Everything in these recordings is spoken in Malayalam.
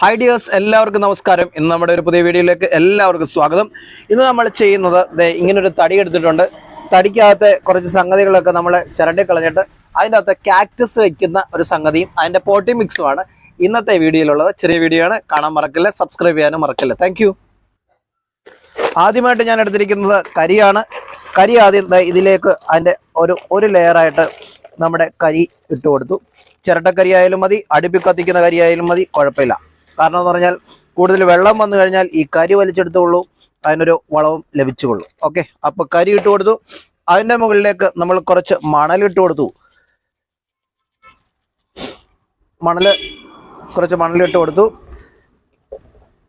ഹായ് ഡിയേഴ്സ് എല്ലാവർക്കും നമസ്കാരം. ഇന്ന് നമ്മുടെ ഒരു പുതിയ വീഡിയോയിലേക്ക് എല്ലാവർക്കും സ്വാഗതം. ഇന്ന് നമ്മൾ ചെയ്യുന്നത് ഇങ്ങനൊരു തടി എടുത്തിട്ടുണ്ട്. തടിക്കകത്തെ കുറച്ച് സംഗതികളൊക്കെ നമ്മൾ ചിരണ്ടി കളഞ്ഞിട്ട് അതിന്റെ അകത്ത് കാക്ടസ് വയ്ക്കുന്ന ഒരു സംഗതിയും അതിന്റെ പോട്ടി മിക്സുമാണ് ഇന്നത്തെ വീഡിയോയിലുള്ളത്. ചെറിയ വീഡിയോ ആണ്. കാണാൻ മറക്കില്ല? സബ്സ്ക്രൈബ് ചെയ്യാനും മറക്കില്ല? താങ്ക് ആദ്യമായിട്ട് ഞാൻ എടുത്തിരിക്കുന്നത് കരിയാണ്. കരി ആദ്യം ഇതിലേക്ക് അതിന്റെ ഒരു ഒരു ലെയറായിട്ട് നമ്മുടെ കരി ഇട്ട് കൊടുത്തു. ചിരട്ടക്കരി ആയാലും മതി അടുപ്പിക്കത്തിക്കുന്ന കരി ആയാലും മതി കുഴപ്പമില്ല. കാരണം എന്ന് പറഞ്ഞാൽ കൂടുതൽ വെള്ളം വന്നു കഴിഞ്ഞാൽ ഈ കരി വലിച്ചെടുത്തുള്ളൂ അതിനൊരു വളവും ലഭിച്ചുകൊള്ളൂ. ഓക്കെ അപ്പൊ കരി ഇട്ട് കൊടുത്തു. അതിന്റെ മുകളിലേക്ക് നമ്മൾ കുറച്ച് മണൽ ഇട്ട് കൊടുത്തു. മണൽ കുറച്ച് മണലിട്ട് കൊടുത്തു.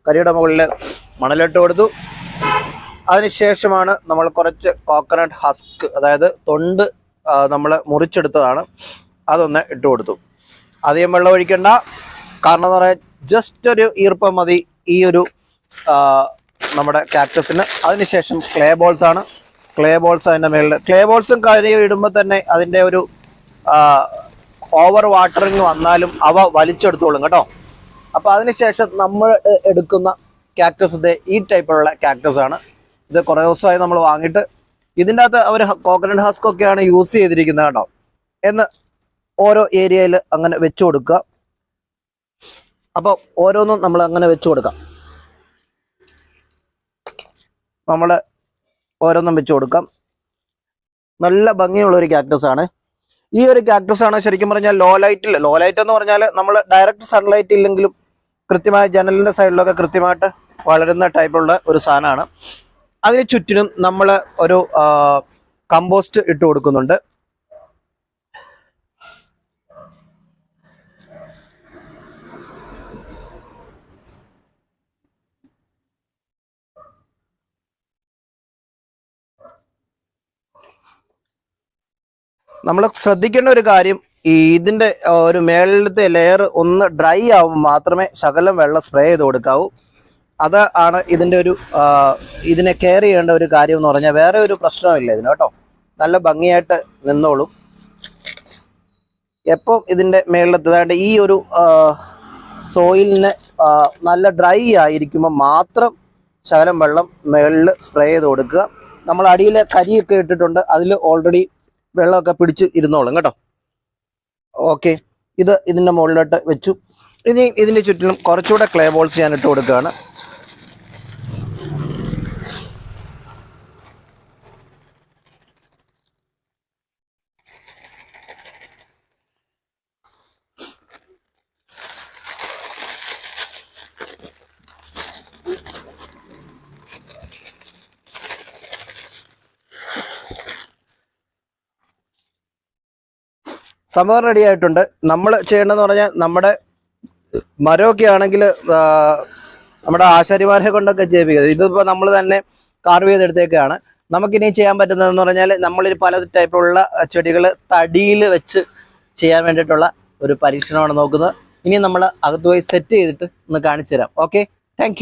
കരിയുടെ മുകളിൽ മണലിട്ട് കൊടുത്തു. അതിനുശേഷമാണ് നമ്മൾ കുറച്ച് കോക്കനട്ട് ഹസ്ക് അതായത് തൊണ്ട് നമ്മൾ മുറിച്ചെടുത്തതാണ്. അതൊന്ന് ഇട്ട് കൊടുത്തു. അധികം വെള്ളം ഒഴിക്കണ്ട. കാരണം എന്ന് പറയാൻ ജസ്റ്റ് ഒരു ഈർപ്പം മതി ഈ ഒരു നമ്മുടെ കാക്ടസിന് അതിനുശേഷം ക്ലേ ബോൾസ് ആണ്. ക്ലേ ബോൾസ് അതിന്റെ മേളിൽ ക്ലേ ബോൾസും കാര്യം ഇടുമ്പോൾ തന്നെ അതിന്റെ ഒരു ഓവർ വാട്ടറിങ് വന്നാലും അവ വലിച്ചെടുത്തോളും കേട്ടോ. അപ്പോൾ അതിനുശേഷം നമ്മൾ എടുക്കുന്ന കാക്ടസ് ഈ ടൈപ്പുള്ള കാക്ടസ് ആണ്. ഇത് കുറേ ദിവസമായി നമ്മൾ വാങ്ങിയിട്ട്. ഇതിന്റെ അകത്ത് അവർ കോക്കനട്ട് ഹാസ്ക്കൊക്കെയാണ് യൂസ് ചെയ്തിരിക്കുന്നത് കേട്ടോ. എന്ന് ഓരോ ഏരിയയിൽ അങ്ങനെ വെച്ചു കൊടുക്കുക. അപ്പോൾ ഓരോന്നും നമ്മൾ അങ്ങനെ വെച്ച് കൊടുക്കാം. നമ്മൾ ഓരോന്നും വെച്ച് കൊടുക്കാം. നല്ല ഭംഗിയുള്ള ഒരു കാക്ടസ് ആണ്. ഈ ഒരു കാക്ടസ് ആണ് ശരിക്കും പറഞ്ഞാൽ ലോ ലൈറ്റിൽ ലോ. ലൈറ്റ് എന്ന് പറഞ്ഞാൽ നമ്മൾ ഡയറക്റ്റ് സൺലൈറ്റ് ഇല്ലെങ്കിലും കൃത്യമായ ജനലിന്റെ സൈഡിലൊക്കെ കൃത്യമായിട്ട് വളരുന്ന ടൈപ്പുള്ള ഒരു സാധനമാണ്. അതിന് ചുറ്റിനും നമ്മൾ ഒരു കമ്പോസ്റ്റ് ഇട്ട് കൊടുക്കുന്നുണ്ട്. നമ്മൾ ശ്രദ്ധിക്കേണ്ട ഒരു കാര്യം ഈ ഇതിന്റെ ഒരു മേളിലത്തെ ലെയർ ഒന്ന് ഡ്രൈ ആവുമ്പോൾ മാത്രമേ ശകലം വെള്ളം സ്പ്രേ ചെയ്ത് കൊടുക്കാവൂ. അത് ആണ് ഇതിന്റെ ഒരു ഇതിനെ കെയർ ചെയ്യേണ്ട ഒരു കാര്യം എന്ന് പറഞ്ഞാൽ വേറെ ഒരു പ്രശ്നമില്ല ഇതിന് കേട്ടോ. നല്ല ഭംഗിയായിട്ട് നിന്നോളും. എപ്പം ഇതിന്റെ മേളിലത്തേതായിട്ട് ഈ ഒരു സോയിലിന് നല്ല ഡ്രൈ ആയിരിക്കുമ്പോൾ മാത്രം ശകലം വെള്ളം മേളിൽ സ്പ്രേ ചെയ്ത് കൊടുക്കുക. നമ്മൾ അടിയിൽ കരിയൊക്കെ ഇട്ടിട്ടുണ്ട്. അതിൽ ഓൾറെഡി വെള്ളമൊക്കെ പിടിച്ച് ഇരുന്നോളും കേട്ടോ. ഓക്കെ. ഇത് ഇതിന്റെ മുകളിലോട്ട് വെച്ചു. ഇനി ഇതിന്റെ ചുറ്റിലും കുറച്ചുകൂടെ ക്ലേ ബോൾസ് ഞാൻ ഇട്ട് കൊടുക്കുകയാണ്. സംഭവം റെഡി ആയിട്ടുണ്ട്. നമ്മൾ ചെയ്യേണ്ടതെന്ന് പറഞ്ഞാൽ നമ്മുടെ മരമൊക്കെ ആണെങ്കിൽ നമ്മുടെ ആശാരിമാരെ കൊണ്ടൊക്കെ ചെയ്യിപ്പിക്കുന്നത്. ഇതിപ്പോൾ നമ്മൾ തന്നെ കാർവ് ചെയ്തെടുത്തേക്കാണ്. നമുക്കിനി ചെയ്യാൻ പറ്റുന്നതെന്ന് പറഞ്ഞാൽ നമ്മളിൽ പല ടൈപ്പിലുള്ള ചെടികൾ തടിയിൽ വെച്ച് ചെയ്യാൻ വേണ്ടിയിട്ടുള്ള ഒരു പരീക്ഷണമാണ് നോക്കുന്നത്. ഇനി നമ്മൾ അകത്ത് പോയി സെറ്റ് ചെയ്തിട്ട് ഒന്ന് കാണിച്ചു തരാം ഓക്കെ താങ്ക്